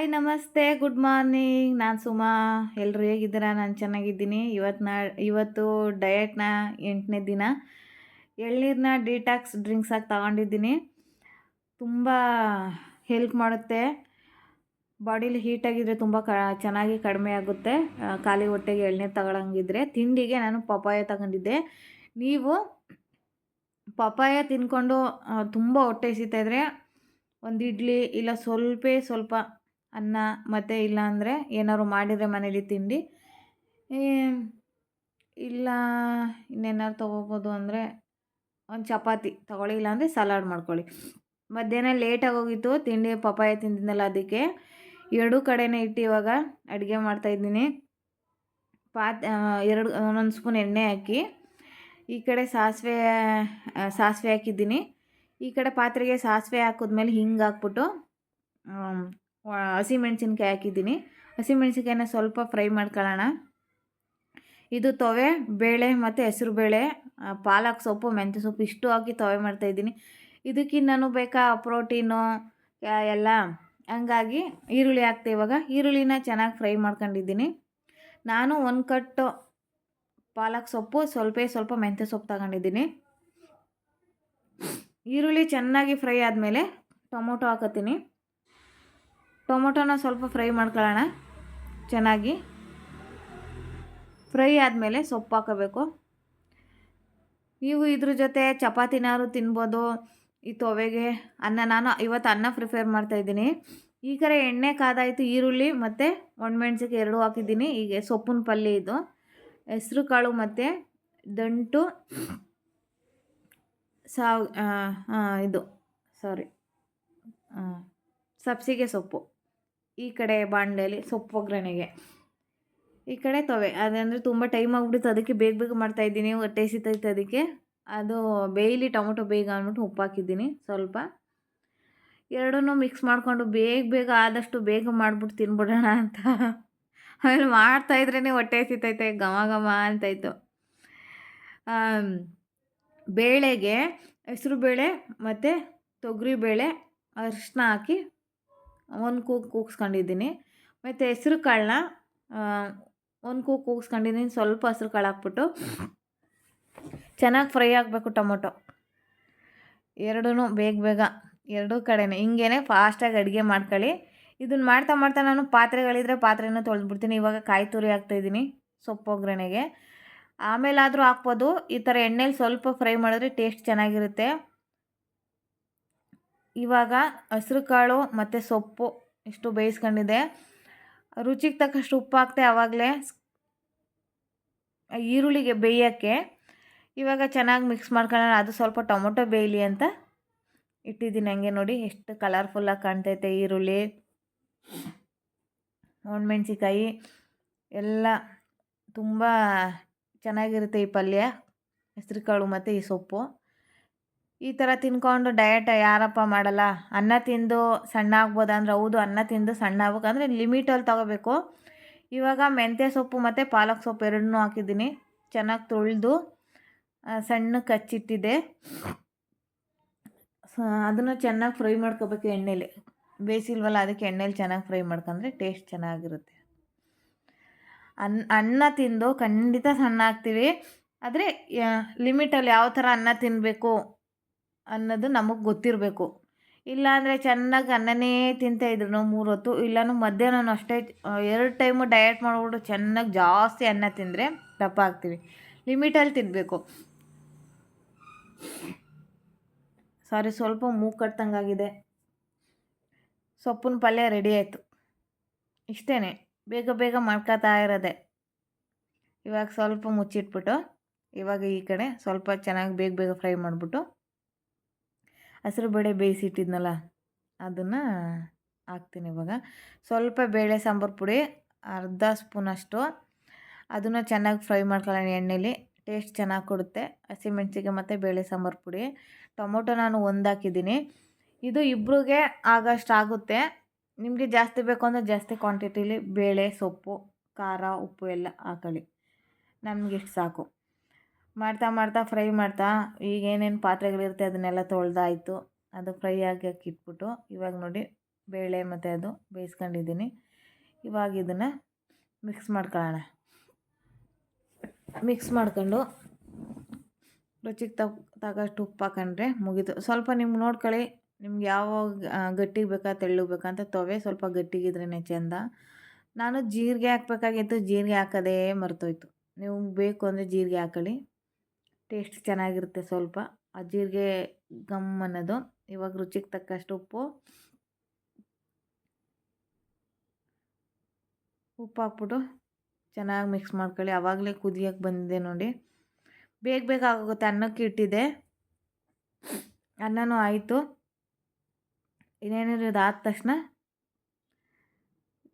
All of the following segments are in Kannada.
ಹಾಯ್ ನಮಸ್ತೆ ಗುಡ್ ಮಾರ್ನಿಂಗ್ ನಾನು ಸುಮಾ. ಎಲ್ಲರೂ ಹೇಗಿದ್ದೀರಾ? ನಾನು ಚೆನ್ನಾಗಿದ್ದೀನಿ. ಇವತ್ತು ನಾ ಇವತ್ತು ಡಯಟ್ನ ಎಂಟನೇ ದಿನ. ಎಳ್ನೀರನ್ನ ಡಿಟಾಕ್ಸ್ ಡ್ರಿಂಕ್ಸ್ ಆಗಿ ತಗೊಂಡಿದ್ದೀನಿ. ತುಂಬ ಹೆಲ್ಪ್ ಮಾಡುತ್ತೆ. ಬಾಡಿಲಿ ಹೀಟಾಗಿದ್ದರೆ ತುಂಬ ಕ ಚೆನ್ನಾಗಿ ಕಡಿಮೆ ಆಗುತ್ತೆ. ಖಾಲಿ ಹೊಟ್ಟೆಗೆ ಎಳ್ನೀರು ತಗೊಳಂಗಿದ್ರೆ. ತಿಂಡಿಗೆ ನಾನು ಪಪಾಯ ತಗೊಂಡಿದ್ದೆ. ನೀವು ಪಪಾಯ ತಿಂದ್ಕೊಂಡು ಆ, ತುಂಬ ಹೊಟ್ಟೆ ಸಿಗ್ತಾಯಿದ್ರೆ ಒಂದು ಇಡ್ಲಿ ಇಲ್ಲ ಸ್ವಲ್ಪ ಸ್ವಲ್ಪ ಅನ್ನ ಮತ್ತು ಇಲ್ಲ ಅಂದರೆ ಏನಾದ್ರು ಮಾಡಿದರೆ ಮನೇಲಿ ತಿಂಡಿ. ಇಲ್ಲ, ಇನ್ನೇನಾದ್ರು ತೊಗೋಬೋದು ಅಂದರೆ ಒಂದು ಚಪಾತಿ ತೊಗೊಳ್ಳಿ, ಇಲ್ಲಾಂದರೆ ಸಲಾಡ್ ಮಾಡ್ಕೊಳ್ಳಿ. ಮಧ್ಯಾಹ್ನ ಲೇಟಾಗಿ ಹೋಗಿತ್ತು, ತಿಂಡಿ ಪಪ್ಪಾಯ ತಿಂದಿದ್ನಲ್ಲ ಅದಕ್ಕೆ. ಎರಡೂ ಕಡೆನೇ ಇಟ್ಟು ಇವಾಗ ಅಡುಗೆ ಮಾಡ್ತಾಯಿದ್ದೀನಿ ಪಾತ್ ಎರಡು, ಒಂದೊಂದು ಸ್ಪೂನ್ ಎಣ್ಣೆ ಹಾಕಿ, ಈ ಕಡೆ ಸಾಸಿವೆ ಸಾಸಿವೆ ಹಾಕಿದ್ದೀನಿ. ಈ ಕಡೆ ಪಾತ್ರೆಗೆ ಸಾಸಿವೆ ಹಾಕಿದ್ಮೇಲೆ ಹಿಂಗೆ ಹಾಕ್ಬಿಟ್ಟು ಹಸಿಮೆಣ್ಸಿನ್ಕಾಯಿ ಹಾಕಿದ್ದೀನಿ. ಹಸಿಮೆಣ್ಸಿನ್ಕಾಯಿನ ಸ್ವಲ್ಪ ಫ್ರೈ ಮಾಡ್ಕೊಳ್ಳೋಣ. ಇದು ತೊವೆ, ಬೇಳೆ ಮತ್ತು ಹೆಸರು ಬೇಳೆ ಪಾಲಕ್ ಸೊಪ್ಪು, ಮೆಂತ್ಯ ಸೊಪ್ಪು ಇಷ್ಟು ಹಾಕಿ ತೊವೆ ಮಾಡ್ತಾಯಿದ್ದೀನಿ ಇದಕ್ಕಿನ್ನೂ ಬೇಕಾ ಪ್ರೋಟೀನು ಎಲ್ಲ. ಹಂಗಾಗಿ ಈರುಳ್ಳಿ ಹಾಕ್ತೆ ಇವಾಗ. ಈರುಳ್ಳಿನ ಚೆನ್ನಾಗಿ ಫ್ರೈ ಮಾಡ್ಕೊಂಡಿದ್ದೀನಿ. ನಾನು ಒಂದು ಕಟ್ಟು ಪಾಲಕ್ ಸೊಪ್ಪು, ಸ್ವಲ್ಪ ಸ್ವಲ್ಪ ಮೆಂತ್ಯ ಸೊಪ್ಪು ತಗೊಂಡಿದ್ದೀನಿ. ಈರುಳ್ಳಿ ಚೆನ್ನಾಗಿ ಫ್ರೈ ಆದಮೇಲೆ ಟೊಮೊಟೊ ಹಾಕತ್ತೀನಿ. ಟೊಮೊಟೊನ ಸ್ವಲ್ಪ ಫ್ರೈ ಮಾಡ್ಕೊಳ್ಳೋಣ. ಚೆನ್ನಾಗಿ. ಫ್ರೈ ಆದಮೇಲೆ ಸೊಪ್ಪು ಹಾಕೋಬೇಕು. ನೀವು ಇದ್ರ ಜೊತೆ ಚಪಾತಿನಾರು ತಿನ್ಬೋದು. ಈ ತೊವೆಗೆ ಅನ್ನ, ನಾನು ಇವತ್ತು ಅನ್ನ ಪ್ರಿಫೇರ್ ಮಾಡ್ತಾಯಿದ್ದೀನಿ ಈ ಕಡೆ ಎಣ್ಣೆ ಕಾದಾಯಿತು, ಈರುಳ್ಳಿ ಮತ್ತು ಒಣಮೆಣ್ಸಿಗೆ ಎರಡು ಹಾಕಿದ್ದೀನಿ. ಈಗ ಸೊಪ್ಪಿನ ಪಲ್ಯ ಇದು. ಹೆಸ್ರು ಕಾಳು ಮತ್ತು ದಂಟು. ಸಾವ್ ಇದು. ಸಾರಿ ಸಬ್ಸಿಗೆ ಸೊಪ್ಪು. ಈ ಕಡೆ ಬಾಣಲೆಯಲ್ಲಿ ಸೊಪ್ಪು ಒಗ್ಗರಣೆಗೆ. ಈ ಕಡೆ ತೊವೆ. ಅದಂದರೆ ತುಂಬ ಟೈಮ್ ಆಗ್ಬಿಡುತ್ತೆ. ಅದಕ್ಕೆ ಬೇಗ ಬೇಗ ಮಾಡ್ತಾಯಿದ್ದೀನಿ ಹೊಟ್ಟೆ ಸಿತೈತೆ ಅದಕ್ಕೆ. ಅದು ಬೇಯಲಿ ಟೊಮೊಟೊ ಬೇಗ ಅಂದ್ಬಿಟ್ಟು ಉಪ್ಪು ಹಾಕಿದ್ದೀನಿ ಸ್ವಲ್ಪ. ಎರಡೂ ಮಿಕ್ಸ್ ಮಾಡಿಕೊಂಡು ಬೇಗ ಬೇಗ ಆದಷ್ಟು ಬೇಗ ಮಾಡಿಬಿಟ್ಟು ತಿನ್ಬಿಡೋಣ ಅಂತ. ಆಮೇಲೆ ಮಾಡ್ತಾಯಿದ್ರೇ ಹೊಟ್ಟೆ ಸಿತೈತೆ ಘಮ ಘಮ ಅಂತಾಯಿತು ಬೇಳೆಗೆ, ಹೆಸರು ಬೇಳೆ ಮತ್ತು ತೊಗರಿ ಬೇಳೆ ಅರಿಶಿನ ಹಾಕಿ ಒಂದು ಕೂಗು ಕೂಗಿಸ್ಕೊಂಡಿದ್ದೀನಿ. ಮತ್ತು ಹೆಸ್ರು ಕಾಳನ್ನ ಒಂದು ಕೂಗು ಕೂಗಿಸ್ಕೊಂಡಿದ್ದೀನಿ. ಸ್ವಲ್ಪ ಹಸ್ರು ಕಾಳು ಹಾಕ್ಬಿಟ್ಟು ಚೆನ್ನಾಗಿ ಫ್ರೈ ಆಗಬೇಕು ಟೊಮೊಟೊ. ಎರಡೂ ಬೇಗ ಬೇಗ, ಎರಡೂ ಕಡೆನೇ. ಹಿಂಗೇನೆ ಫಾಸ್ಟಾಗಿ ಅಡುಗೆ ಮಾಡ್ಕೊಳ್ಳಿ. ಇದನ್ನು ಮಾಡ್ತಾ ಮಾಡ್ತಾ ನಾನು ಪಾತ್ರೆಗಳಿದ್ರೆ ಪಾತ್ರೆನೂ ತೊಳೆದ್ಬಿಡ್ತೀನಿ. ಇವಾಗ ಕಾಯಿ ತುರಿ ಹಾಕ್ತಾಯಿದ್ದೀನಿ ಸೊಪ್ಪು ಒಗ್ಗರಣೆಗೆ. ಆಮೇಲಾದರೂ ಹಾಕ್ಬೋದು. ಈ ಥರ ಎಣ್ಣೆಲಿ ಸ್ವಲ್ಪ ಫ್ರೈ ಮಾಡಿದ್ರೆ ಟೇಸ್ಟ್ ಚೆನ್ನಾಗಿರುತ್ತೆ. ಇವಾಗ ಹಸ್ರು ಕಾಳು ಮತ್ತು ಸೊಪ್ಪು ಇಷ್ಟು ಬೇಯಿಸ್ಕೊಂಡಿದೆ. ರುಚಿಗೆ ತಕ್ಕಷ್ಟು ಉಪ್ಪು ಹಾಕ್ತೆ ಆವಾಗಲೇ ಈರುಳ್ಳಿಗೆ ಬೇಯೋಕ್ಕೆ. ಇವಾಗ ಚೆನ್ನಾಗಿ ಮಿಕ್ಸ್ ಮಾಡ್ಕೊಳ್ಳೋಣ. ಅದು ಸ್ವಲ್ಪ ಟೊಮೊಟೊ ಬೇಯಲಿ ಅಂತ ಇಟ್ಟಿದ್ದೀನಿ ಹಂಗೆ ನೋಡಿ. ಎಷ್ಟು ಕಲರ್ಫುಲ್ಲಾಗಿ ಕಾಣ್ತೈತೆ ಈರುಳ್ಳಿ. ಒಣಮೆಣ್ಸಿಕಾಯಿ ಎಲ್ಲ ತುಂಬ ಚೆನ್ನಾಗಿರುತ್ತೆ ಈ ಪಲ್ಯ. ಹೆಸ್ರು ಕಾಳು ಮತ್ತು ಈ ಸೊಪ್ಪು. ಈ ಥರ ತಿನ್ಕೊಂಡು ಡಯಟ್ ಯಾರಪ್ಪ ಮಾಡಲ್ಲ? ಅನ್ನ ತಿಂದು ಸಣ್ಣ ಆಗ್ಬೋದು ಅಂದರೆ ಹೌದು, ಅನ್ನ ತಿಂದು ಸಣ್ಣ ಆಗ್ಬೇಕಂದ್ರೆ ಲಿಮಿಟಲ್ಲಿ ತಗೋಬೇಕು. ಇವಾಗ ಮೆಂತ್ಯ ಸೊಪ್ಪು ಮತ್ತು ಪಾಲಕ್ ಸೊಪ್ಪು ಎರಡನ್ನೂ ಹಾಕಿದ್ದೀನಿ. ಚೆನ್ನಾಗಿ ತೊಳೆದು ಸಣ್ಣ ಕಚ್ಚಿತ್ತಿದೆ ಅದನ್ನು ಚೆನ್ನಾಗಿ ಫ್ರೈ ಮಾಡ್ಕೋಬೇಕು ಎಣ್ಣೆಲಿ. ಬೇಯಿಸಿಲ್ವಲ್ಲ, ಅದಕ್ಕೆ ಎಣ್ಣೆಲಿ ಚೆನ್ನಾಗಿ ಫ್ರೈ ಮಾಡ್ಕೊಂಡ್ರೆ ಟೇಸ್ಟ್ ಚೆನ್ನಾಗಿರುತ್ತೆ. ಅನ್ನ ಅನ್ನ ತಿಂದು ಖಂಡಿತ ಸಣ್ಣ ಆಗ್ತೀವಿ. ಆದರೆ ಲಿಮಿಟಲ್ಲಿ ಯಾವ ಥರ ಅನ್ನ ತಿನ್ನಬೇಕು ಅನ್ನೋದು ನಮಗೆ ಗೊತ್ತಿರಬೇಕು. ಇಲ್ಲಾಂದರೆ ಚೆನ್ನಾಗಿ ಅನ್ನನೇ ತಿಂತಾಯಿದ್ರು ಮೂರು ಹೊತ್ತು ಇಲ್ಲಾನು ಮಧ್ಯಾಹ್ನ ಅಷ್ಟೇ ಎರಡು ಟೈಮು ಡಯಟ್ ಮಾಡಿಬಿಟ್ಟು ಚೆನ್ನಾಗಿ ಜಾಸ್ತಿ ಅನ್ನ ತಿಂದರೆ ದಪ್ಪ ಆಗ್ತೀವಿ ಲಿಮಿಟಲ್ಲಿ ತಿನ್ನಬೇಕು ಸಾರಿ ಸ್ವಲ್ಪ ಮೂಗು ಕಟ್ಟಂಗಾಗಿದೆ ಸೊಪ್ಪಿನ ಪಲ್ಯ ರೆಡಿ ಆಯಿತು. ಇಷ್ಟೇ ಬೇಗ ಬೇಗ ಮಾಡ್ಕೊತಾ ಇರೋದೆ. ಇವಾಗ ಸ್ವಲ್ಪ ಮುಚ್ಚಿಟ್ಬಿಟ್ಟು, ಇವಾಗ ಈ ಕಡೆ ಸ್ವಲ್ಪ ಚೆನ್ನಾಗಿ ಬೇಗ ಬೇಗ ಫ್ರೈ ಮಾಡಿಬಿಟ್ಟು ಹಸಿರು ಬೇಳೆ ಬೇಯಿಸಿಟ್ಟಿದ್ನಲ್ಲ, ಅದನ್ನು ಹಾಕ್ತೀನಿ ಇವಾಗ. ಸ್ವಲ್ಪ ಬೇಳೆ ಸಾಂಬಾರು ಪುಡಿ, ಅರ್ಧ ಸ್ಪೂನ್ ಅಷ್ಟು. ಅದನ್ನು ಚೆನ್ನಾಗಿ ಫ್ರೈ ಮಾಡ್ಕೊಳ್ಳೋಣ ಎಣ್ಣೆಲಿ. ಟೇಸ್ಟ್ ಚೆನ್ನಾಗಿ ಕೊಡುತ್ತೆ. ಹಸಿಮೆಣ್ಸಿಗೆ ಮತ್ತು ಬೇಳೆ ಸಾಂಬಾರು ಪುಡಿ. ಟೊಮೊಟೊ ನಾನು ಒಂದು ಹಾಕಿದ್ದೀನಿ. ಇದು ಇಬ್ಬರಿಗೆ ಆಗಷ್ಟು ಆಗುತ್ತೆ. ನಿಮಗೆ ಜಾಸ್ತಿ ಬೇಕು ಅಂದರೆ ಜಾಸ್ತಿ ಕ್ವಾಂಟಿಟಿಲಿ ಬೇಳೆ, ಸೊಪ್ಪು, ಖಾರ, ಉಪ್ಪು ಎಲ್ಲ ಹಾಕೊಳ್ಳಿ. ನಮಗೆ ಸಾಕು. ಮಾಡ್ತಾ ಮಾಡ್ತಾ ಫ್ರೈ ಮಾಡ್ತಾ ಈಗ ಏನೇನು ಪಾತ್ರೆಗಳಿರುತ್ತೆ ಅದನ್ನೆಲ್ಲ ತೊಳೆದಾಯಿತು. ಅದು ಫ್ರೈ ಆಗಿ ಇಟ್ಬಿಟ್ಟು ಇವಾಗ ನೋಡಿ ಬೇಳೆ ಮತ್ತು ಅದು ಬೇಯಿಸ್ಕೊಂಡಿದ್ದೀನಿ. ಇವಾಗ ಇದನ್ನು ಮಿಕ್ಸ್ ಮಾಡ್ಕೊಳ್ಳೋಣ. ಮಿಕ್ಸ್ ಮಾಡ್ಕೊಂಡು ರುಚಿಗೆ ತಕ್ಕ ತಗಷ್ಟು ಉಪ್ಪು ಹಾಕೊಂಡ್ರೆ ಮುಗೀತು. ಸ್ವಲ್ಪ ನಿಮ್ಗೆ ನೋಡ್ಕೊಳ್ಳಿ, ನಿಮ್ಗೆ ಯಾವ ಗಟ್ಟಿಗೆ ಬೇಕಾ ತೆಳ್ಳಗೆ ಬೇಕಾ ಅಂತ ತೊವೆ ಸ್ವಲ್ಪ ಗಟ್ಟಿಗಿದ್ರೇ ಚೆಂದ. ನಾನು ಜೀರಿಗೆ ಹಾಕ್ಬೇಕಾಗಿತ್ತು, ಜೀರಿಗೆ ಹಾಕೋದೇ ಮರ್ತೋಯ್ತು. ನೀವು ಬೇಕು ಅಂದರೆ ಜೀರಿಗೆ ಹಾಕೊಳ್ಳಿ. ಟೇಸ್ಟ್ ಚೆನ್ನಾಗಿರುತ್ತೆ ಸ್ವಲ್ಪ. ಆ ಜೀರಿಗೆ ಗಮ್ ಅನ್ನೋದು, ಇವಾಗ ರುಚಿಗೆ ತಕ್ಕಷ್ಟು ಉಪ್ಪು. ಉಪ್ಪು ಹಾಕ್ಬಿಟ್ಟು ಚೆನ್ನಾಗಿ ಮಿಕ್ಸ್ ಮಾಡ್ಕೊಳ್ಳಿ. ಆವಾಗಲೇ ಕುದಿಯೋಕ್ಕೆ ಬಂದಿದೆ ನೋಡಿ. ಬೇಗ ಬೇಗ ಆಗೋಗುತ್ತೆ. ಅನ್ನಕ್ಕೆ ಇಟ್ಟಿದೆ. ಅನ್ನನೂ ಆಯಿತು. ಇನ್ನೇನಿರೋದು ಆದ ತಕ್ಷಣ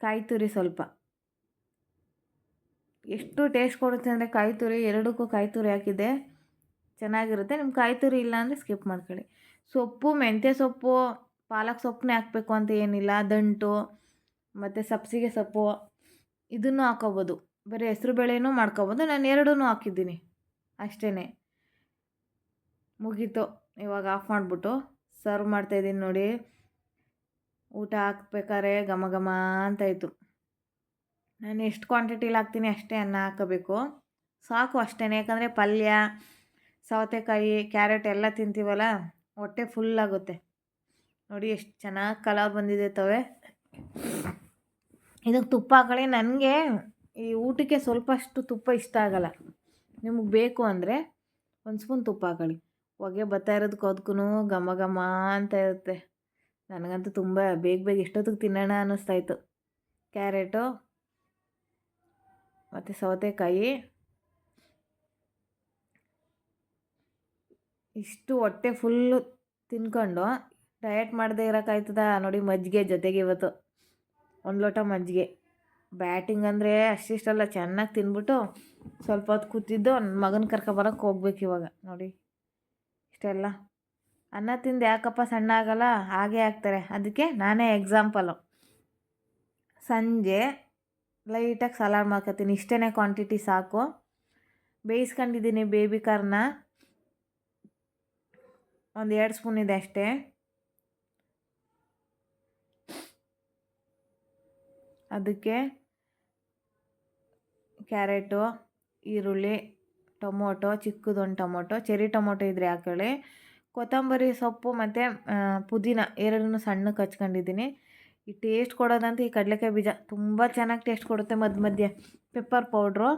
ಕಾಯಿ ತುರಿ ಸ್ವಲ್ಪ. ಎಷ್ಟು ಟೇಸ್ಟ್ ಕೊಡುತ್ತೆ ಅಂದರೆ ಕಾಯಿ ತುರಿ, ಎರಡಕ್ಕೂ ಕಾಯಿ ತುರಿ ಹಾಕಿದ್ದೆ. ಚೆನ್ನಾಗಿರುತ್ತೆ. ನಿಮ್ಮ ಕಾಯಿ ತುರಿ ಇಲ್ಲ ಅಂದರೆ ಸ್ಕಿಪ್ ಮಾಡ್ಕೊಳ್ಳಿ. ಸೊಪ್ಪು, ಮೆಂತ್ಯ ಸೊಪ್ಪು, ಪಾಲಕ್ ಸೊಪ್ಪನ್ನೇ ಹಾಕಬೇಕು ಅಂತ ಏನಿಲ್ಲ, ದಂಟು, ಮತ್ತು ಸಬ್ಸಿಗೆ ಸೊಪ್ಪು, ಇದನ್ನು ಹಾಕೋಬೋದು. ಬರೀ ಹೆಸ್ರು ಬೇಳೆನೂ ಮಾಡ್ಕೋಬೋದು. ನಾನು ಎರಡೂ ಹಾಕಿದ್ದೀನಿ. ಅಷ್ಟೇ ಮುಗೀತು. ಇವಾಗ ಆಫ್ ಮಾಡಿಬಿಟ್ಟು ಸರ್ವ್ ಮಾಡ್ತಾಯಿದ್ದೀನಿ ನೋಡಿ. ಊಟ ಹಾಕ್ಬೇಕಾದ್ರೆ ಘಮ ಘಮ ಅಂತ ಇತ್ತು ನಾನು ಎಷ್ಟು ಕ್ವಾಂಟಿಟಿಲಿ ಹಾಕ್ತೀನಿ ಅಷ್ಟೇ ಅನ್ನ ಹಾಕಬೇಕು. ಸಾಕು ಅಷ್ಟೇ ಯಾಕಂದರೆ ಪಲ್ಯ ಸೌತೆಕಾಯಿ, ಕ್ಯಾರೆಟ್ ಎಲ್ಲ ತಿಂತೀವಲ್ಲ, ಹೊಟ್ಟೆ ಫುಲ್ ಆಗುತ್ತೆ. ನೋಡಿ ಎಷ್ಟು ಚೆನ್ನಾಗಿ ಕಲರ್ ಬಂದಿದೆ ತವೆ ಇದಕ್ಕೆ ತುಪ್ಪ ಹಾಕೊಳ್ಳಿ. ನನಗೆ ಈ ಊಟಕ್ಕೆ ಸ್ವಲ್ಪ ಅಷ್ಟು ತುಪ್ಪ ಇಷ್ಟ ಆಗಲ್ಲ. ನಿಮಗೆ ಬೇಕು ಅಂದರೆ ಒಂದು ಸ್ಪೂನ್ ತುಪ್ಪ ಹಾಕೊಳ್ಳಿ. ಹೊಗೆ ಬರ್ತಾ ಇರೋದಕ್ಕೆ ಅದಕ್ಕೂ ಘಮ ಘಮ ಅಂತ ಇರುತ್ತೆ. ನನಗಂತೂ ತುಂಬ ಬೇಗ ಬೇಗ ಎಷ್ಟೊತ್ತಿಗೆ ತಿನ್ನೋಣ ಅನ್ನಿಸ್ತಾಯಿತ್ತು ಕ್ಯಾರೆಟು, ಮತ್ತು ಸೌತೆಕಾಯಿ. ಇಷ್ಟು ಹೊಟ್ಟೆ ಫುಲ್ಲು ತಿನ್ಕೊಂಡು ಡಯಟ್ ಮಾಡದೇ ಇರೋಕ್ಕಾಯ್ತದ ನೋಡಿ ಮಜ್ಜಿಗೆ ಜೊತೆಗೆ ಇವತ್ತು. ಒಂದು ಲೋಟ ಮಜ್ಜಿಗೆ. ಬ್ಯಾಟಿಂಗ್ ಅಂದರೆ ಅಷ್ಟಿಷ್ಟಲ್ಲ ಚೆನ್ನಾಗಿ ತಿಂದ್ಬಿಟ್ಟು ಸ್ವಲ್ಪ ಹೊತ್ತು ಕೂತಿದ್ದು ನನ್ನ ಮಗನ ಕರ್ಕೊಬರೋಕೆ ಹೋಗ್ಬೇಕು ಇವಾಗ, ನೋಡಿ. ಇಷ್ಟೆಲ್ಲ ಅನ್ನ ತಿಂದು ಯಾಕಪ್ಪ ಸಣ್ಣ ಆಗಲ್ಲ? ಹಾಗೆ ಆಗ್ತಾರೆ. ಅದಕ್ಕೆ ನಾನೇ ಎಕ್ಸಾಂಪಲು ಸಂಜೆ ಲೈಟಾಗಿ ಸಲಾಡ್ ಮಾಡ್ಕೊತೀನಿ. ಇಷ್ಟೇ ಕ್ವಾಂಟಿಟಿ ಸಾಕು. ಬೇಯಿಸ್ಕೊಂಡಿದ್ದೀನಿ ಬೇಬಿ ಕಾರ್ನ ಒಂದು ಎರಡು ಸ್ಪೂನ್ ಇದೆ ಅಷ್ಟೇ ಅದಕ್ಕೆ ಕ್ಯಾರೆಟು ಈರುಳ್ಳಿ, ಟೊಮೊಟೊ, ಚಿಕ್ಕದೊಂದು ಟೊಮೊಟೊ ಚೆರಿ ಟೊಮೊಟೊ ಇದ್ದರೆ ಹಾಕೊಳ್ಳಿ. ಕೊತ್ತಂಬರಿ ಸೊಪ್ಪು ಮತ್ತು ಪುದೀನ ಎರಡನ್ನೂ ಸಣ್ಣಕ್ಕೆ ಹಚ್ಕೊಂಡಿದ್ದೀನಿ ಈ ಟೇಸ್ಟ್ ಕೊಡೋದಂತ ಈ ಕಡಲೆಕಾಯಿ ಬೀಜ ತುಂಬ ಚೆನ್ನಾಗಿ ಟೇಸ್ಟ್ ಕೊಡುತ್ತೆ ಮಧ್ಯ ಮಧ್ಯೆ. ಪೆಪ್ಪರ್ ಪೌಡ್ರು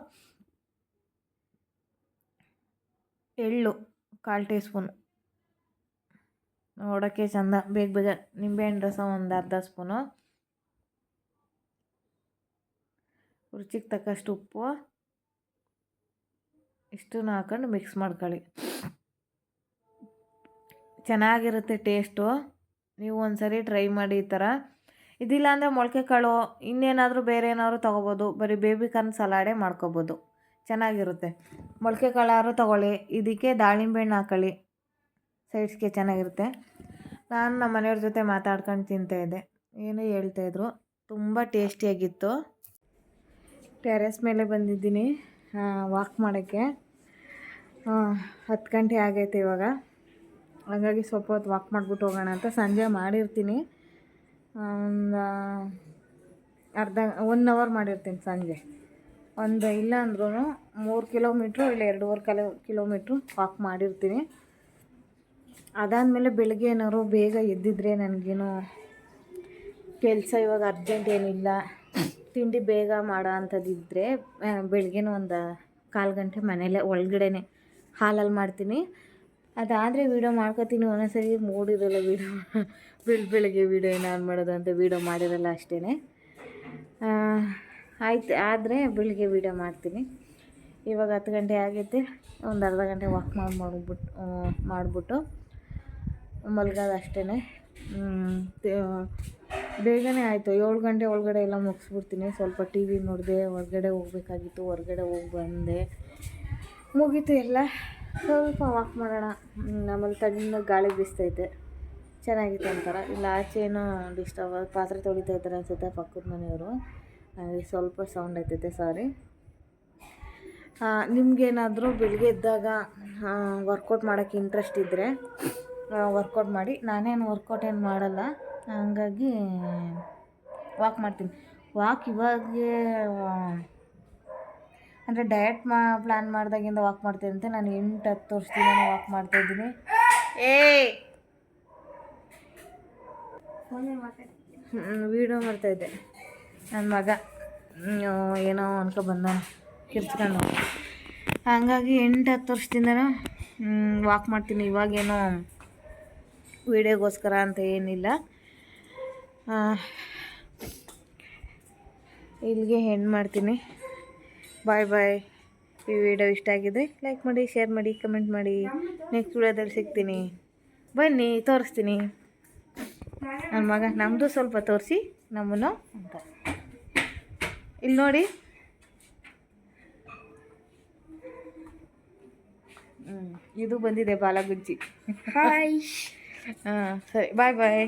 ಎಳ್ಳು, ಕಾಲು ಟೀ ಸ್ಪೂನು ನೋಡೋಕ್ಕೆ ಚಂದ. ಬೇಗ ಬೇಗ ನಿಂಬೆಹಣ್ಣು ರಸ ಒಂದು ಅರ್ಧ ಸ್ಪೂನು. ರುಚಿಗೆ ತಕ್ಕಷ್ಟು ಉಪ್ಪು. ಇಷ್ಟನ್ನು ಹಾಕೊಂಡು ಮಿಕ್ಸ್ ಮಾಡ್ಕೊಳ್ಳಿ. ಚೆನ್ನಾಗಿರುತ್ತೆ ಟೇಸ್ಟು. ನೀವು ಒಂದು ಸರಿ ಟ್ರೈ ಮಾಡಿ ಈ ಥರ. ಇದಿಲ್ಲ ಅಂದರೆ ಮೊಳಕೆ ಕಾಳು ಇನ್ನೇನಾದರೂ ಬೇರೆ ಏನಾದರೂ ತೊಗೋಬೋದು. ಬರೀ ಬೇಬಿ ಕಾರ್ನ್ ಸಲಾಡೇ ಮಾಡ್ಕೋಬೋದು. ಚೆನ್ನಾಗಿರುತ್ತೆ. ಮೊಳಕೆ ಕಾಳಾದ್ರೂ ತೊಗೊಳ್ಳಿ. ಇದಕ್ಕೆ ದಾಳಿಂಬೆ ಹಣ್ಣು ಹಾಕೊಳ್ಳಿ. ಸೈಡ್ಸ್ಗೆ ಚೆನ್ನಾಗಿರುತ್ತೆ. ನಾನು ನಮ್ಮ ಮನೆಯವ್ರ ಜೊತೆ ಮಾತಾಡ್ಕೊಂಡು ತಿಂತಾಯಿದ್ದೆ ಏನೋ ಹೇಳ್ತಾಯಿದ್ರು ತುಂಬ ಟೇಸ್ಟಿಯಾಗಿತ್ತು ಟೆರೆಸ್ ಮೇಲೆ ಬಂದಿದ್ದೀನಿ. ವಾಕ್ ಮಾಡೋಕ್ಕೆ. ಹತ್ತು ಗಂಟೆ ಆಗೈತೆ ಇವಾಗ. ಹಾಗಾಗಿ ಸ್ವಲ್ಪ ಹೊತ್ತು ವಾಕ್ ಮಾಡಿಬಿಟ್ಟು ಹೋಗೋಣ ಅಂತ ಸಂಜೆ ಮಾಡಿರ್ತೀನಿ. ಒಂದು, ಅರ್ಧ ಒನ್ ಅವರ್ ಮಾಡಿರ್ತೀನಿ ಸಂಜೆ. ಒಂದು ಇಲ್ಲ ಅಂದ್ರೂ ಮೂರು ಕಿಲೋಮೀಟ್ರು ಇಲ್ಲ, ಎರಡೂವರೆ ಕಲೋ ಕಿಲೋಮೀಟ್ರು ವಾಕ್ ಮಾಡಿರ್ತೀನಿ. ಅದಾದಮೇಲೆ ಬೆಳಗ್ಗೆ ಏನಾದ್ರು ಬೇಗ ಎದ್ದಿದ್ರೆ ನನಗೇನು ಕೆಲಸ ಇವಾಗ ಅರ್ಜೆಂಟ್ ಏನಿಲ್ಲ, ತಿಂಡಿ ಬೇಗ ಮಾಡೋ ಅಂಥದ್ದಿದ್ದರೆ ಬೆಳಗ್ಗೆನೂ ಒಂದು ಕಾಲು ಗಂಟೆ ಮನೇಲೆ ಒಳಗಡೆನೆ ಹಾಲಲ್ಲಿ ಮಾಡ್ತೀನಿ. ಅದಾದರೆ ವೀಡಿಯೋ ಮಾಡ್ಕೋತೀನಿ, ಒಂದೊಂದ್ಸರಿ ಮೂಡಿರಲ್ಲ ವೀಡಿಯೋ ಬೆಳ, ಬೆಳಗ್ಗೆ ವೀಡಿಯೋ ಏನಾರು ಮಾಡೋದು ಅಂತ ವೀಡಿಯೋ ಮಾಡಿರಲ್ಲ ಅಷ್ಟೇ ಆಯ್ತು, ಆದರೆ ಬೆಳಿಗ್ಗೆ ವೀಡಿಯೋ ಮಾಡ್ತೀನಿ. ಇವಾಗ ಹತ್ತು ಗಂಟೆ ಆಗೈತೆ, ಒಂದು ಅರ್ಧ ಗಂಟೆ ವಾಕ್ ಮಾಡಿ ಮಾಡಿಬಿಟ್ಟು ಮಾಡಿಬಿಟ್ಟು ಮಲ್ಗೋದು ಅಷ್ಟೇ ಬೇಗನೆ ಆಯಿತು. ಏಳು ಗಂಟೆ ಒಳಗಡೆ ಎಲ್ಲ ಮುಗಿಸ್ಬಿಡ್ತೀನಿ. ಸ್ವಲ್ಪ ಟಿ ವಿ ನೋಡಿದೆ, ಹೊರಗಡೆ ಹೋಗ್ಬೇಕಾಗಿತ್ತು. ಹೊರಗಡೆ ಹೋಗಿ ಬಂದೆ. ಮುಗೀತು ಎಲ್ಲ. ಸ್ವಲ್ಪ ವಾಕ್ ಮಾಡೋಣ. ಆಮೇಲೆ ತಣ್ಣಗೆ ಗಾಳಿ ಬೀಸ್ತೈತೆ. ಚೆನ್ನಾಗಿತ್ತು ಒಂಥರ. ಇಲ್ಲ, ಆಚೆ ಏನೋ ಡಿಸ್ಟರ್ಬ್ ಪಾತ್ರೆ ತೊಳಿತಾ ಇದ್ದಾರೆ ಅನಿಸುತ್ತೆ ಪಕ್ಕದ ಮನೆಯವರು. ಸ್ವಲ್ಪ ಸೌಂಡ್ ಆಯ್ತೈತೆ ಸಾರಿ ನಿಮಗೇನಾದರೂ ಬೆಳಿಗ್ಗೆ ಇದ್ದಾಗ ವರ್ಕೌಟ್ ಮಾಡೋಕ್ಕೆ ಇಂಟ್ರೆಸ್ಟ್ ಇದ್ದರೆ ವರ್ಕೌಟ್ ಮಾಡಿ. ನಾನೇನು ವರ್ಕೌಟ್ ಏನು ಮಾಡಲ್ಲ. ಹಂಗಾಗಿ ವಾಕ್ ಮಾಡ್ತೀನಿ. ವಾಕ್ ಇವಾಗೆ ಅಂದರೆ ಡಯಟ್ ಮಾ ಪ್ಲ್ಯಾನ್ ಮಾಡಿದಾಗಿಂದ ವಾಕ್ ಮಾಡ್ತೀನಿ ಅಂತ. ನಾನು ಎಂಟು, ಹತ್ತು ವರ್ಷದಿಂದ ವಾಕ್ ಮಾಡ್ತಾಯಿದ್ದೀನಿ ಏ ವೀಡಿಯೋ ಮಾಡ್ತಾಯಿದ್ದೆ ನನ್ನ ಮಗ ಏನೋ ಅನ್ಕೊ ಬಂದ ಕಿರ್ಚ್ಕೊಂಡು ಹಾಗಾಗಿ ಎಂಟು, ಹತ್ತು ವರ್ಷದಿಂದನೂ ವಾಕ್ ಮಾಡ್ತೀನಿ. ಇವಾಗೇನೋ ವೀಡಿಯೋಗೋಸ್ಕರ ಅಂತ ಏನಿಲ್ಲ. ಇಲ್ಲಿಗೆ ಹೆಣ್ಣು ಮಾಡ್ತೀನಿ. ಬಾಯ್ ಬಾಯ್ ಈ ವಿಡಿಯೋ ಇಷ್ಟ ಆಗಿದೆ ಲೈಕ್ ಮಾಡಿ ಶೇರ್ ಮಾಡಿ ಕಮೆಂಟ್ ಮಾಡಿ. ನೆಕ್ಸ್ಟ್ ವಿಡಿಯೋದಲ್ಲಿ ಸಿಗ್ತೀನಿ. ಬನ್ನಿ, ತೋರಿಸ್ತೀನಿ. ನನ್ನ ಮಗ ನಮ್ಮದು ಸ್ವಲ್ಪ ತೋರಿಸಿ, ನಮ್ಮನ್ನು ಅಂತ. ಇಲ್ಲಿ ನೋಡಿ. ಇದು ಬಂದಿದೆ ಬಾಲಗುಜ್ಜಿ ಹಾಯ್ ಹಾಂ ಸರಿ ಬಾಯ್ ಬಾಯ್